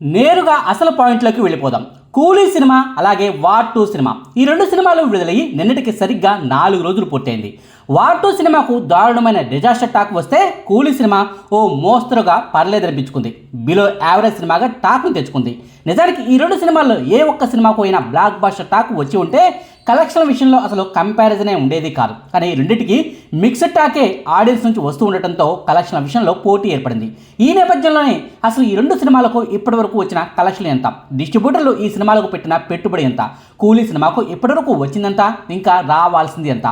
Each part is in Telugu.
నేరుగా అసలు పాయింట్లోకి వెళ్ళిపోదాం. కూలీ సినిమా అలాగే వార్ టూ సినిమా. ఈ రెండు సినిమాలు విడుదలయ్యి నిన్నటికి సరిగ్గా నాలుగు రోజులు పూర్తయింది. వార్ టూ సినిమాకు దారుణమైన డిజాస్టర్ టాక్ వస్తే కూలీ సినిమా ఓ మోస్తరుగా పర్లేదనిపించుకుంది. బిలో యావరేజ్ సినిమాగా టాక్ను తెచ్చుకుంది. నిజానికి ఈ రెండు సినిమాల్లో ఏ ఒక్క సినిమాకు అయినా బ్లాక్ బాస్టర్ టాక్ వచ్చి ఉంటే కలెక్షన్ విషయంలో అసలు కంపారిజనే ఉండేది కాదు. కానీ ఈ రెండింటికి మిక్స్డ్ టాకే ఆడియన్స్ నుంచి వస్తూ ఉండటంతో కలెక్షన్ల విషయంలో పోటీ ఏర్పడింది. ఈ నేపథ్యంలోనే అసలు ఈ రెండు సినిమాలకు ఇప్పటివరకు వచ్చిన కలెక్షన్ ఎంత? డిస్ట్రిబ్యూటర్లు ఈ సినిమాలకు పెట్టిన పెట్టుబడి ఎంత? కూలీ సినిమాకు ఇప్పటివరకు వచ్చిందంత? ఇంకా రావాల్సింది ఎంత?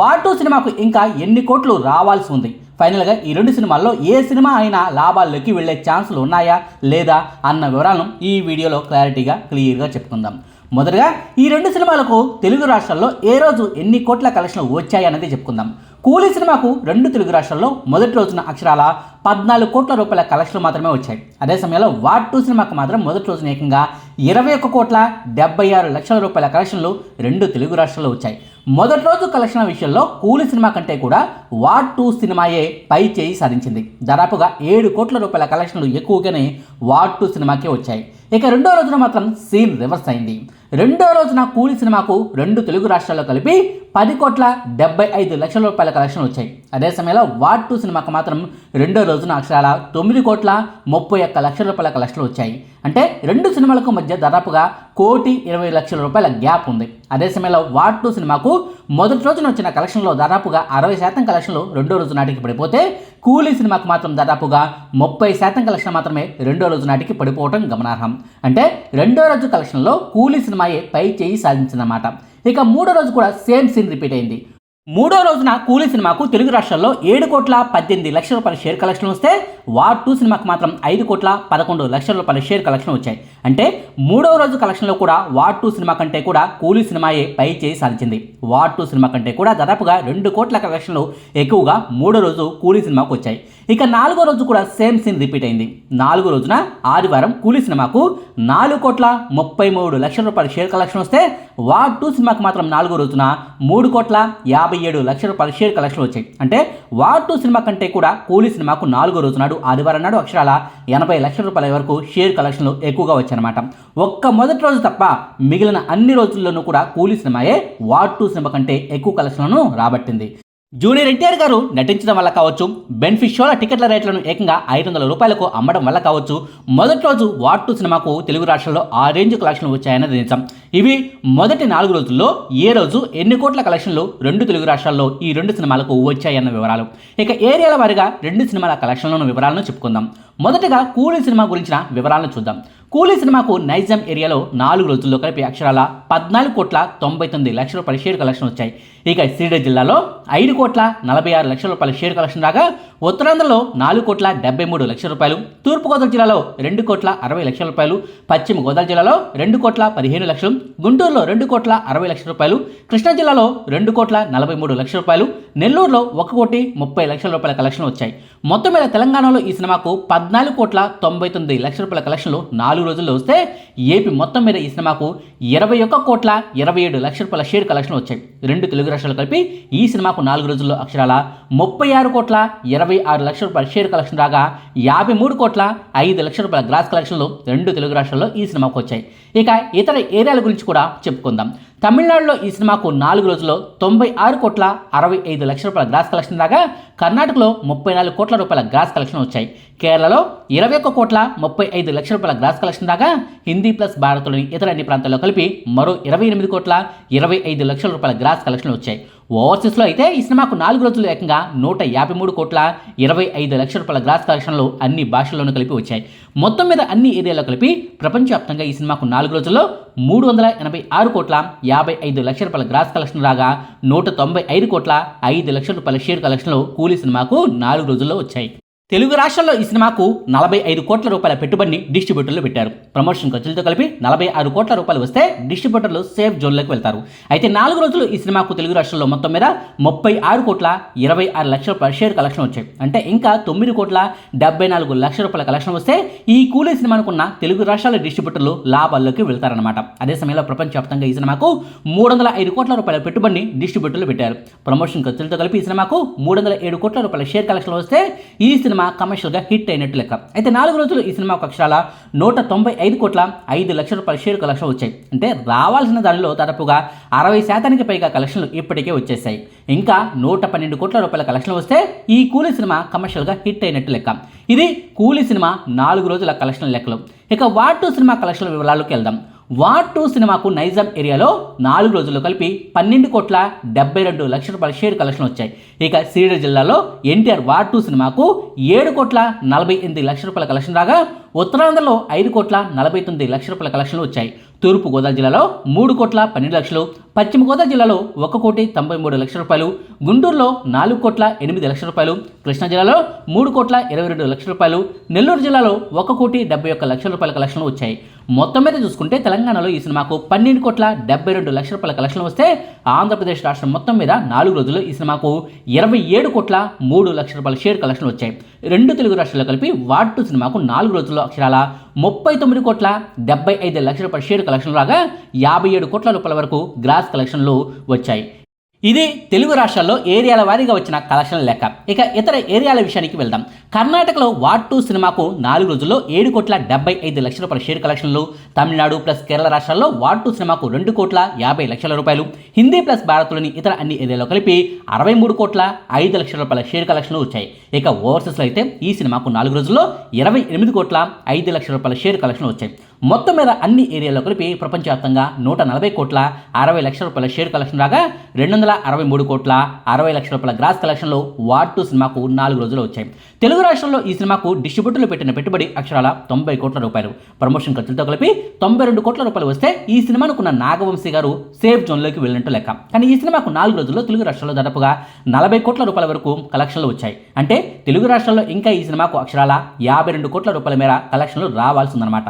వాటూ సినిమాకు ఇంకా ఎన్ని కోట్లు రావాల్సి ఉంది? ఫైనల్గా ఈ రెండు సినిమాల్లో ఏ సినిమా అయినా లాభాల్లోకి వెళ్ళే ఛాన్సులు ఉన్నాయా లేదా అన్న వివరాలను ఈ వీడియోలో క్లారిటీగా క్లియర్గా చెప్పుకుందాం. మొదటగా ఈ రెండు సినిమాలకు తెలుగు రాష్ట్రాల్లో ఏ రోజు ఎన్ని కోట్ల కలెక్షన్లు వచ్చాయి అనేది చెప్పుకుందాం. కూలీ సినిమాకు రెండు తెలుగు రాష్ట్రాల్లో మొదటి రోజున అక్షరాల పద్నాలుగు కోట్ల రూపాయల కలెక్షన్లు మాత్రమే వచ్చాయి. అదే సమయంలో వార్డ్ టూ సినిమాకు మాత్రం మొదటి రోజున ఏకంగా ఇరవై ఒక్క కోట్ల డెబ్బై ఆరు లక్షల రూపాయల కలెక్షన్లు రెండు తెలుగు రాష్ట్రాల్లో వచ్చాయి. మొదటి రోజు కలెక్షన్ల విషయంలో కూలీ సినిమా కంటే కూడా వార్డ్ టూ సినిమాయే పై చేయి సాధించింది. దాదాపుగా ఏడు కోట్ల రూపాయల కలెక్షన్లు ఎక్కువగానే వార్డ్ టూ సినిమాకే వచ్చాయి. ఇక రెండో రోజున మాత్రం సీన్ రివర్స్ అయింది. రెండో రోజున కూలి సినిమాకు రెండు తెలుగు రాష్ట్రాల్లో కలిపి పది కోట్ల డెబ్బై ఐదు లక్షల రూపాయల కలెక్షన్ వచ్చాయి. అదే సమయంలో వార్డ్ టూ సినిమాకు మాత్రం రెండో రోజున అక్షరాల తొమ్మిది కోట్ల ముప్పై ఒక్క లక్షల రూపాయల కలెక్షన్లు వచ్చాయి. అంటే రెండు సినిమాలకు మధ్య దాదాపుగా కోటి ఇరవై లక్షల రూపాయల గ్యాప్ ఉంది. అదే సమయంలో వార్ టూ సినిమాకు మొదటి రోజున వచ్చిన కలెక్షన్లో దాదాపుగా అరవై శాతం కలెక్షన్లు రెండో రోజు నాటికి పడిపోతే కూలీ సినిమాకు మాత్రం దాదాపుగా ముప్పై శాతం కలెక్షన్ మాత్రమే రెండో రోజు నాటికి పడిపోవడం గమనార్హం. అంటే రెండో రోజు కలెక్షన్లో కూలీ సినిమాయే పై చేయి సాధించిందన్నమాట. ఇక మూడో రోజు కూడా సేమ్ సీన్ రిపీట్ అయింది. మూడో రోజున కూలీ సినిమాకు తెలుగు రాష్ట్రాల్లో ఏడు కోట్ల పద్దెనిమిది లక్షల రూపాయల షేర్ కలెక్షన్ వస్తే వార్ టూ సినిమాకు మాత్రం ఐదు కోట్ల పదకొండు లక్షల రూపాయల షేర్ కలెక్షన్ వచ్చాయి. అంటే మూడో రోజు కలెక్షన్లో కూడా వార్ టూ సినిమా కంటే కూడా కూలీ సినిమాయే పై చేయి సాధించింది. వార్ టూ సినిమా కంటే కూడా దాదాపుగా రెండు కోట్ల కలెక్షన్లు ఎక్కువగా మూడో రోజు కూలీ సినిమాకు వచ్చాయి. ఇక నాలుగో రోజు కూడా సేమ్ సీన్ రిపీట్ అయింది. నాలుగో రోజున ఆదివారం కూలీ సినిమాకు నాలుగు కోట్ల ముప్పై మూడు లక్షల రూపాయల షేర్ కలెక్షన్ వస్తే వార్ టూ సినిమాకు మాత్రం నాలుగో రోజున మూడు కోట్ల యాభై ఏడు లక్షల రూపాయల షేర్ కలెక్షన్లు వచ్చాయి. అంటే వార్ టూ సినిమా కంటే కూడా కూలీ సినిమాకు నాలుగో రోజు నాడు ఆదివారం నాడు అక్షరాల ఎనభై లక్షల రూపాయల వరకు షేర్ కలెక్షన్లు ఎక్కువగా వచ్చాయన్నమాట. ఒక్క మొదటి రోజు తప్ప మిగిలిన అన్ని రోజుల్లోనూ కూడా కూలీ సినిమాయే వార్ టూ సినిమా కంటే ఎక్కువ కలెక్షన్లను రాబట్టింది. జూనియర్ ఎన్టీఆర్ గారు నటించడం వల్ల కావచ్చు బెనిఫిట్ షోల టికెట్ల రేట్లను ఏకంగా ఐదు వందల రూపాయలకు అమ్మడం వల్ల కావచ్చు మొదటి రోజు వార్ టూ సినిమాకు తెలుగు రాష్ట్రాల్లో ఆ రేంజ్ కలెక్షన్లు వచ్చాయన్నది నిజం ఇవి మొదటి నాలుగు రోజుల్లో ఏ రోజు ఎన్ని కోట్ల కలెక్షన్లు రెండు తెలుగు రాష్ట్రాల్లో ఈ రెండు సినిమాలకు వచ్చాయన్న వివరాలు. ఇక ఏరియాల వారిగా రెండు సినిమాల కలెక్షన్లను వివరాలను చెప్పుకుందాం. మొదటగా కూలీ సినిమా గురించిన వివరాలను చూద్దాం. కూలీ సినిమాకు నైజాం ఏరియాలో నాలుగు రోజుల్లో కలిపి అక్షరాల పద్నాలుగు కోట్ల తొంభై తొమ్మిది లక్షల రూపాయల షేర్ కలెక్షన్ వచ్చాయి. ఇక సిరిడి జిల్లాలో ఐదు కోట్ల నలభై ఆరు లక్షల రూపాయల షేర్ కలెక్షన్ రాగా ఉత్తరాంధ్రలో నాలుగు కోట్ల డెబ్బై మూడు లక్షల రూపాయలు తూర్పుగోదావరి జిల్లాలో రెండు కోట్ల అరవై లక్షల రూపాయలు పశ్చిమ గోదావరి జిల్లాలో రెండు కోట్ల పదిహేను లక్షలు గుంటూరులో రెండు కోట్ల అరవై లక్షల రూపాయలు కృష్ణా జిల్లాలో రెండు కోట్ల నలభై మూడు లక్షల రూపాయలు నెల్లూరులో ఒక కోటి ముప్పై లక్షల రూపాయల కలెక్షన్ వచ్చాయి. మొత్తం మీద తెలంగాణలో ఈ సినిమాకు పద్నాలుగు కోట్ల తొంభై తొమ్మిది లక్షల రూపాయల కలెక్షన్లు నాలుగు రోజుల్లో వస్తే ఏపీ మొత్తం మీద ఈ సినిమాకు ఇరవై ఒక్క కోట్ల ఇరవై ఏడు లక్షల రూపాయల షేర్ కలెక్షన్ వచ్చాయి. రెండు తెలుగు రాష్ట్రాలు కలిపి ఈ సినిమాకు నాలుగు రోజుల్లో అక్షరాల ముప్పై ఆరు కోట్ల ఇరవై ఆరు లక్షల రూపాయల షేర్ కలెక్షన్ రాగా యాభై మూడు కోట్ల ఐదు లక్షల రూపాయల గ్రాస్ కలెక్షన్లు రెండు తెలుగు రాష్ట్రాల్లో ఈ సినిమాకు వచ్చాయి. ఇక ఇతర ఏరియాల గురించి కూడా చెప్పుకుందాం. తమిళనాడులో ఈ సినిమాకు నాలుగు రోజుల్లో తొంభై ఆరు కోట్ల అరవై ఐదు లక్షల రూపాయల గ్రాస్ కలెక్షన్ రాగా కర్ణాటకలో ముప్పై నాలుగు కోట్ల రూపాయల గ్రాస్ కలెక్షన్ వచ్చాయి. కేరళలో ఇరవై ఒక్క కోట్ల ముప్పై ఐదు లక్షల రూపాయల గ్రాస్ కలెక్షన్ రాగా హిందీ ప్లస్ భారత్లోని ఇతర అన్ని ప్రాంతాల్లో కలిపి మరో ఇరవై ఎనిమిది కోట్ల ఇరవై ఐదు లక్షల రూపాయల గ్రాస్ కలెక్షన్లు వచ్చాయి. ఓవర్సీస్లో అయితే ఈ సినిమాకు నాలుగు రోజులు ఏకంగా నూట యాభై మూడు కోట్ల ఇరవై ఐదు లక్షల రూపాయల గ్రాస్ కలెక్షన్లు అన్ని భాషల్లోనూ కలిపి వచ్చాయి. మొత్తం మీద అన్ని ఏరియాలో కలిపి ప్రపంచవ్యాప్తంగా ఈ సినిమాకు నాలుగు రోజుల్లో మూడు వందల ఎనభై ఆరు కోట్ల యాభై ఐదు లక్షల రూపాయల గ్రాస్ కలెక్షన్ రాగా నూట తొంభై ఐదు కోట్ల ఐదు లక్షల రూపాయల షేర్ కలెక్షన్లు కూలీ సినిమాకు నాలుగు రోజుల్లో వచ్చాయి. తెలుగు రాష్ట్రాల్లో ఈ సినిమాకు నలభై ఐదు కోట్ల రూపాయల పెట్టుబడిని డిస్ట్రిబ్యూటర్లు పెట్టారు. ప్రమోషన్ ఖర్చులతో కలిపి నలభై ఆరు కోట్ల రూపాయలు వస్తే డిస్ట్రిబ్యూటర్లు సేఫ్ జోన్లోకి వెళ్తారు. అయితే నాలుగు రోజులు ఈ సినిమాకు తెలుగు రాష్ట్రాల్లో మొత్తం మీద ముప్పై ఆరు కోట్ల ఇరవై ఆరు లక్షల రూపాయల షేర్ కలెక్షన్ వచ్చాయి. అంటే ఇంకా తొమ్మిది కోట్ల డెబ్బై నాలుగు లక్షల రూపాయల కలెక్షన్ వస్తే ఈ కూలీ సినిమానుకున్న తెలుగు రాష్ట్రాల డిస్ట్రిబ్యూటర్లు లాభాల్లోకి వెళ్తారనమాట అదే సమయంలో ప్రపంచవ్యాప్తంగా ఈ సినిమాకు మూడు వందల ఐదు కోట్ల రూపాయల పెట్టుబడిని డిస్ట్రిబ్యూటర్లు పెట్టారు. ప్రమోషన్ ఖర్చులతో కలిపి ఈ సినిమాకు మూడు వందల ఏడు కోట్ల రూపాయల షేర్ కలెక్షన్ వస్తే ఈ సినిమా సినిమా కమర్షియల్గా హిట్ అయినట్టు లెక్క. అయితే నాలుగు రోజులు ఈ సినిమా అక్షరాల నూట తొంభై ఐదు కోట్ల ఐదు లక్షల రూపాయల షేర్ కలెక్షన్ వచ్చాయి. అంటే రావాల్సిన దానిలో దాదాపుగా అరవై శాతానికి పైగా కలెక్షన్లు ఇప్పటికే వచ్చేసాయి. ఇంకా నూట పన్నెండు కోట్ల రూపాయల కలెక్షన్ వస్తే ఈ కూలీ సినిమా కమర్షియల్గా హిట్ అయినట్టు లెక్క. ఇది కూలీ సినిమా నాలుగు రోజుల కలెక్షన్ లెక్కలు. ఇక వాటు సినిమా కలెక్షన్ వివరాలకు వెళ్దాం. వార్ టూ సినిమాకు నైజాం ఏరియాలో నాలుగు రోజుల్లో కలిపి పన్నెండు కోట్ల డెబ్బై రెండు లక్షల రూపాయల షేర్ కలెక్షన్ వచ్చాయి. ఇక సీడర్ జిల్లాలో ఎన్టీఆర్ వార్ టూ సినిమాకు ఏడు కోట్ల నలభై ఎనిమిది లక్షల రూపాయల కలెక్షన్ రాగా ఉత్తరాంధ్రలో ఐదు కోట్ల నలభై తొమ్మిది లక్షల రూపాయల కలెక్షన్లు వచ్చాయి. తూర్పు గోదావరి జిల్లాలో మూడు కోట్ల పన్నెండు లక్షలు పశ్చిమ గోదావరి జిల్లాలో ఒక కోటి తొంభై మూడు లక్షల రూపాయలు గుంటూరులో నాలుగు కోట్ల ఎనిమిది లక్షల రూపాయలు కృష్ణా జిల్లాలో మూడు కోట్ల ఇరవై రెండు లక్షల రూపాయలు నెల్లూరు జిల్లాలో ఒక కోటి డెబ్బై ఒక్క లక్షల రూపాయల కలెక్షన్లు వచ్చాయి. మొత్తం మీద చూసుకుంటే తెలంగాణలో ఈ సినిమాకు పన్నెండు కోట్ల డెబ్బై రెండు లక్షల రూపాయల కలెక్షన్లు వస్తే ఆంధ్రప్రదేశ్ రాష్ట్రం మొత్తం మీద నాలుగు రోజుల్లో ఈ సినిమాకు ఇరవై ఏడు కోట్ల మూడు లక్షల రూపాయల షేర్ కలెక్షన్లు వచ్చాయి. రెండు తెలుగు రాష్ట్రాల్లో కలిపి వాటు సినిమాకు నాలుగు రోజుల్లో అక్షరాల ముప్పై తొమ్మిది కోట్ల డెబ్బై ఐదు లక్షల రూపాయల షేర్ కలెక్షన్ రాగా యాభై ఏడు కోట్ల రూపాయల వరకు గ్రాస్ కలెక్షన్లు వచ్చాయి. ఇది తెలుగు రాష్ట్రాల్లో ఏరియాల వారీగా వచ్చిన కలెక్షన్ లెక్క. ఇక ఇతర ఏరియాల విషయానికి వెళ్దాం. కర్ణాటకలో వాట్ టూ సినిమాకు నాలుగు రోజుల్లో ఏడు కోట్ల డెబ్బై ఐదు లక్షల రూపాయల షేర్ కలెక్షన్లు. తమిళనాడు ప్లస్ కేరళ రాష్ట్రాల్లో వాట్ టూ సినిమాకు రెండు కోట్ల యాభై లక్షల రూపాయలు. హిందీ ప్లస్ భారత్లోని ఇతర అన్ని ఏరియాలో కలిపి అరవై మూడు కోట్ల ఐదు లక్షల రూపాయల షేర్ కలెక్షన్లు వచ్చాయి. ఇక ఓవర్సీస్లో అయితే ఈ సినిమాకు నాలుగు రోజుల్లో ఇరవై ఎనిమిది కోట్ల ఐదు లక్షల రూపాయల షేర్ కలెక్షన్లు వచ్చాయి. మొత్తం మీద అన్ని ఏరియాలో కలిపి ప్రపంచవ్యాప్తంగా నూట నలభై కోట్ల అరవై లక్షల రూపాయల షేర్ కలెక్షన్ రాగా రెండు వందల అరవై మూడు కోట్ల అరవై లక్షల రూపాయల గ్రాస్ కలెక్షన్లు వార్ టూ సినిమాకు నాలుగు రోజులు వచ్చాయి. తెలుగు రాష్ట్రంలో ఈ సినిమాకు డిస్ట్రిబ్యూటర్లు పెట్టిన పెట్టుబడి అక్షరాల తొంభై కోట్ల రూపాయలు. ప్రమోషన్ ఖర్చులతో కలిపి తొంభై రెండు కోట్ల రూపాయలు వస్తే ఈ సినిమానుకున్న నాగవంశీ గారు సేఫ్ జోన్లోకి వెళ్ళినట్టు లెక్క. కానీ ఈ సినిమాకు నాలుగు రోజుల్లో తెలుగు రాష్ట్రంలో దాదాపుగా నలభై కోట్ల రూపాయల వరకు కలెక్షన్లు వచ్చాయి. అంటే తెలుగు రాష్ట్రాల్లో ఇంకా ఈ సినిమాకు అక్షరాల యాభై రెండు కోట్ల రూపాయల మేర కలెక్షన్లు రావాల్సిందనమాట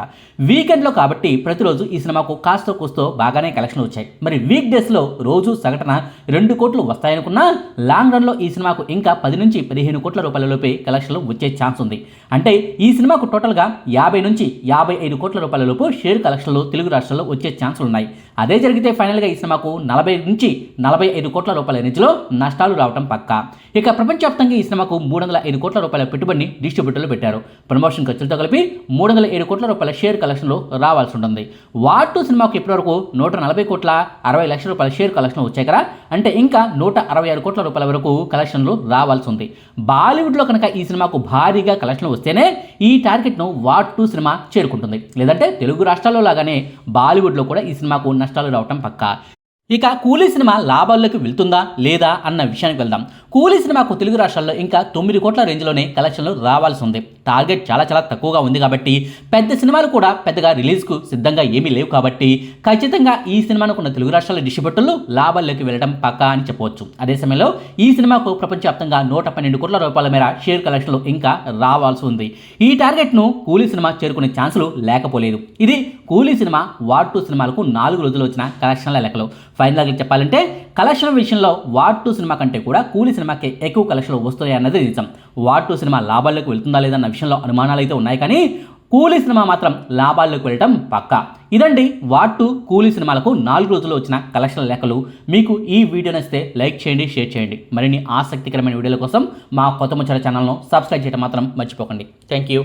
వీకెండ్లో కాబట్టి ప్రతిరోజు ఈ సినిమాకు కాస్తో కూస్తో బాగానే కలెక్షన్లు వచ్చాయి. మరి వీక్ డేస్లో రోజు సగటున రెండు కోట్లు వస్తాయనుకున్నా లాంగ్ రన్లో ఈ సినిమాకు ఇంకా పది నుంచి పదిహేను కోట్ల రూపాయల లోపే కలెక్షన్లు వచ్చే ఛాన్స్ ఉంది. అంటే ఈ సినిమాకు టోటల్గా యాభై నుంచి యాభై ఐదు కోట్ల రూపాయల లోపు షేర్ కలెక్షన్లు తెలుగు రాష్ట్రాల్లో వచ్చే ఛాన్సులు ఉన్నాయి. అదే జరిగితే ఫైనల్గా ఈ సినిమాకు నలభై నుంచి నలభై ఐదు కోట్ల రూపాయల రేంజ్లో నష్టాలు రావడం పక్కా. ఇక ప్రపంచవ్యాప్తంగా ఈ సినిమాకు మూడు వందల ఐదు కోట్ల రూపాయల పెట్టుబడిని డిస్ట్రిబ్యూటర్లు పెట్టారు. ప్రమోషన్ ఖర్చులతో కలిపి మూడు వందల ఏడు కోట్ల రూపాయల షేర్ కలెక్షన్ కలెక్షన్లు రావాల్సి ఉంటుంది. వాటు సినిమాకు ఇప్పటివరకు నూట నలభై కోట్ల అరవై లక్షల రూపాయల షేర్ కలెక్షన్ వచ్చాయి కదా? అంటే ఇంకా నూట అరవై ఆరు కోట్ల రూపాయల వరకు కలెక్షన్లు రావాల్సి ఉంది. బాలీవుడ్లో కనుక ఈ సినిమాకు భారీగా కలెక్షన్లు వస్తేనే ఈ టార్గెట్ను వాట్ టూ సినిమా చేరుకుంటుంది. లేదంటే తెలుగు రాష్ట్రాల్లో లాగానే బాలీవుడ్లో కూడా ఈ సినిమాకు నష్టాలు రావటం పక్కా. ఇక కూలీ సినిమా లాభాల్లోకి వెళ్తుందా లేదా అన్న విషయానికి వెళ్దాం. కూలీ సినిమాకు తెలుగు రాష్ట్రాల్లో ఇంకా తొమ్మిది కోట్ల రేంజ్లోనే కలెక్షన్లు రావాల్సి ఉంది. టార్గెట్ చాలా చాలా తక్కువగా ఉంది కాబట్టి పెద్ద సినిమాలు కూడా పెద్దగా రిలీజ్కు సిద్ధంగా ఏమీ లేవు కాబట్టి ఖచ్చితంగా ఈ సినిమాను కొన్న తెలుగు రాష్ట్రాల డిస్ట్రిబ్యూటర్లు లాభాల్లోకి వెళ్ళడం పక్కా అని చెప్పవచ్చు. అదే సమయంలో ఈ సినిమాకు ప్రపంచవ్యాప్తంగా నూట పన్నెండు కోట్ల రూపాయల మేర షేర్ కలెక్షన్లు ఇంకా రావాల్సి ఉంది. ఈ టార్గెట్ను కూలీ సినిమా చేరుకునే ఛాన్సులు లేకపోలేదు. ఇది కూలీ సినిమా వార్ టూ సినిమాలకు నాలుగు రోజులు వచ్చిన కలెక్షన్ల లెక్కలు. ఫైనల్గా చెప్పాలంటే కలెక్షన్ విషయంలో వార్ టూ సినిమా కంటే కూడా కూలీ సినిమాకి ఎక్కువ కలెక్షన్లు వస్తాయి అన్నది నిజం. వార్ టూ సినిమా లాభాల్లోకి వెళ్తుందా లేదన్న విషయంలో అనుమానాలు అయితే ఉన్నాయి కానీ కూలీ సినిమా మాత్రం లాభాల్లోకి వెళ్ళటం పక్కా. ఇదండి వార్ టూ కూలీ సినిమాలకు నాలుగు రోజుల్లో వచ్చిన కలెక్షన్ లెక్కలు. మీకు ఈ వీడియో నచ్చితే లైక్ చేయండి షేర్ చేయండి. మరిన్ని ఆసక్తికరమైన వీడియోల కోసం మా కొత్త ముచ్చల ఛానల్ను సబ్స్క్రైబ్ చేయడం మాత్రం మర్చిపోకండి. Thank you.